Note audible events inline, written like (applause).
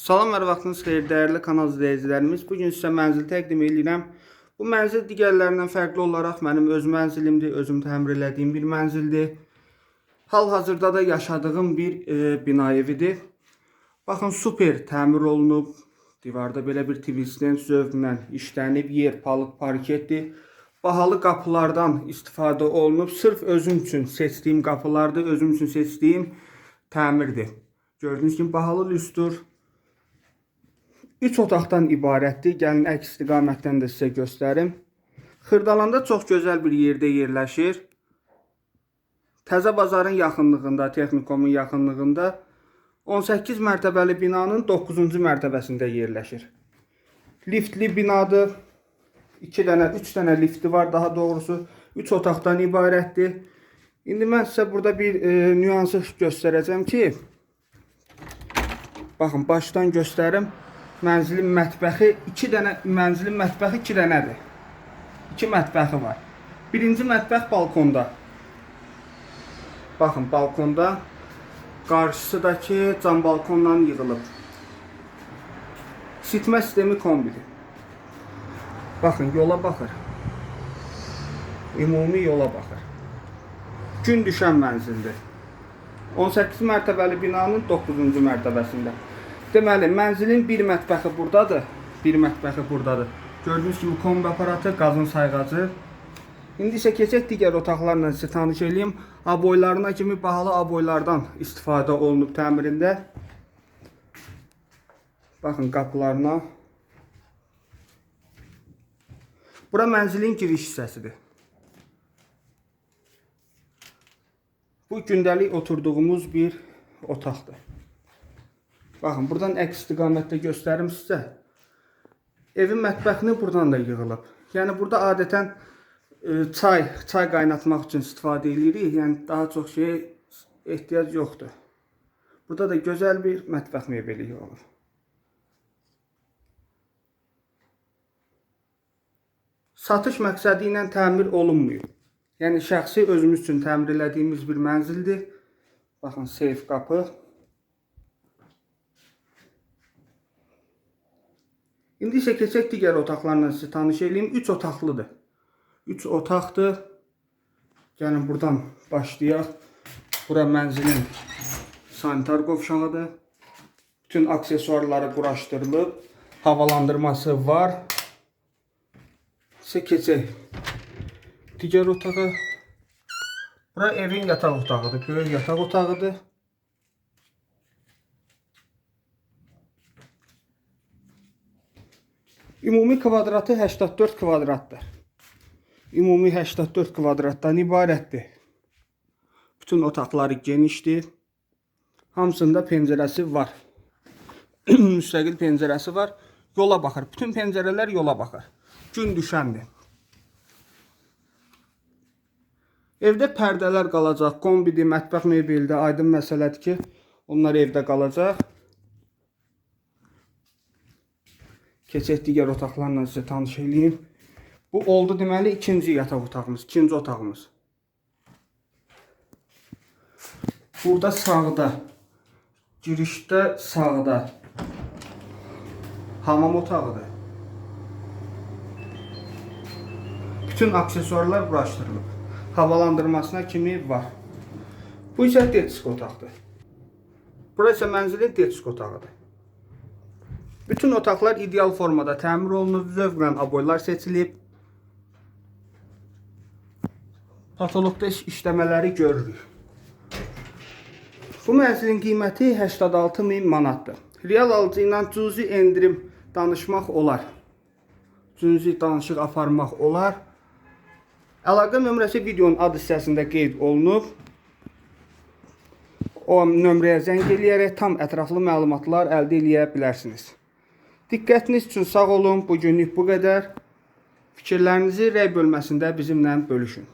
Salam və vaxtınız xeyir dəyərli kanal izləyicilərimiz. Bu gün sizə mənzil təqdim edirəm. Bu mənzil digərlərindən fərqli olaraq mənim öz mənzilimdir, özüm təmir elədiyim bir mənzildir. Hal-hazırda da yaşadığım bir e, bina evidir. Baxın super təmir olunub. Divarda belə bir twistent zövqlə işlənib, yer palıq parketdir. Bahalı qapılardan istifadə olunub. Sırf özüm üçün seçdiyim qapılardır, özüm üçün seçdiyim təmirdir. Gördüyünüz kimi bahalı lüstur. 3 otaqdan ibarətdir. Gəlin əks istiqamətdən də sizə göstərim. Xırdalanda çox gözəl bir yerdə yerləşir. Təzə bazarın yaxınlığında, texnikomun yaxınlığında 18 mərtəbəli binanın 9-cu mərtəbəsində yerləşir. Liftli binadır. 2 dənə, 3 dənə lifti var daha doğrusu. 3 otaqdan ibarətdir. İndi mən sizə burada bir e, nüansı göstərəcəm ki, Baxın, başdan göstərim. Mənzilin mətbəxi 2 dənə, mənzilin mətbəxi 2 dənədir. 2 mətbəxi var. Birinci mətbəx balkonda. Baxın, balkonda qarşısındakı cam balkondan yığılıb. Sitmə sistemi kombidir. Baxın, yola baxır. Ümumi yola baxır. Gün düşən mənzildir. 18 mərtəbəli binanın 9-cu mərtəbəsində. Deməli, mənzilin bir mətbəxi burdadır, bir mətbəxi burdadır. Gördüyünüz kimi kombi aparatı, qazın sayğacı. İndi isə keçək digər otaqlarla sizə tanış edeyim. Aboylarına kimi bahalı aboylardan istifadə olunub təmirində. Baxın qapılarına. Bura mənzilin giriş hissəsidir. Bu gündəlik oturduğumuz bir otaqdır. Baxın, buradan əks istiqamətdə göstərim sizə. Evin mətbəxini buradan da yığılıb. Yəni burada adətən e, çay, çay qaynatmaq üçün istifadə edirik. Yəni daha çox şeyə ehtiyac yoxdur. Burada da gözəl bir mətbəx mebeli olur. Satış məqsədi ilə təmir olunmuyor. Yəni şəxsi özümüz üçün təmir elədiyimiz bir mənzildir. Baxın, seyf qapı. İndi isə keçək digər otaqlarla sizi tanış edeyim. 3 otaqlıdır. 3 otaqdır. Gəlin buradan başlayaq. Bura mənzilin sanitar qovşağıdır. Bütün aksesuarları quraşdırılıb. Havalandırması var. İsə keçək digər otağa. Bura evin yataq otağıdır. Böyük yataq otağıdır. Ümumi kvadratı 84 kvadratdır. Ümumi 84 kvadratdan ibarətdir. Bütün otaqları genişdir. Hamısında pəncərəsi var. (clears throat) Müstəqil pəncərəsi var. Yola baxır. Bütün pəncərələr yola baxır. Gün düşəndir. Evdə pərdələr qalacaq. Kombidir, mətbəx mebeldir. Aydın məsələdir ki, onlar evdə qalacaq. Keçək digər otaqlarla sizə tanış edeyim. Bu oldu deməli ikinci yataq otağımız, ikinci otağımız. Burada sağda, girişdə sağda hamam otağıdır. Bütün aksesuarlar quraşdırılıb. Havalandırmasına kimi var. Bu isə detisk otaqdır. Bura isə mənzilin detisk otağıdır. Bütün otaqlar ideal formada təmir olunub, zövqlə aboylar seçilib. Patologda iş- işləmələri görürük. Bu mənzilin qiyməti 86 min manatdır. Real alıcı ilə cüzi endirim danışmaq olar. Cüzi danışıq aparmaq olar. Əlaqə nömrəsi videonun ad hissəsində qeyd olunub. O nömrəyə zəng eləyərək tam ətraflı məlumatlar əldə edə bilərsiniz. Diqqətiniz üçün sağ olun. Bu günlük bu qədər. Fikirlərinizi rəy bölməsində bizimlə bölüşün.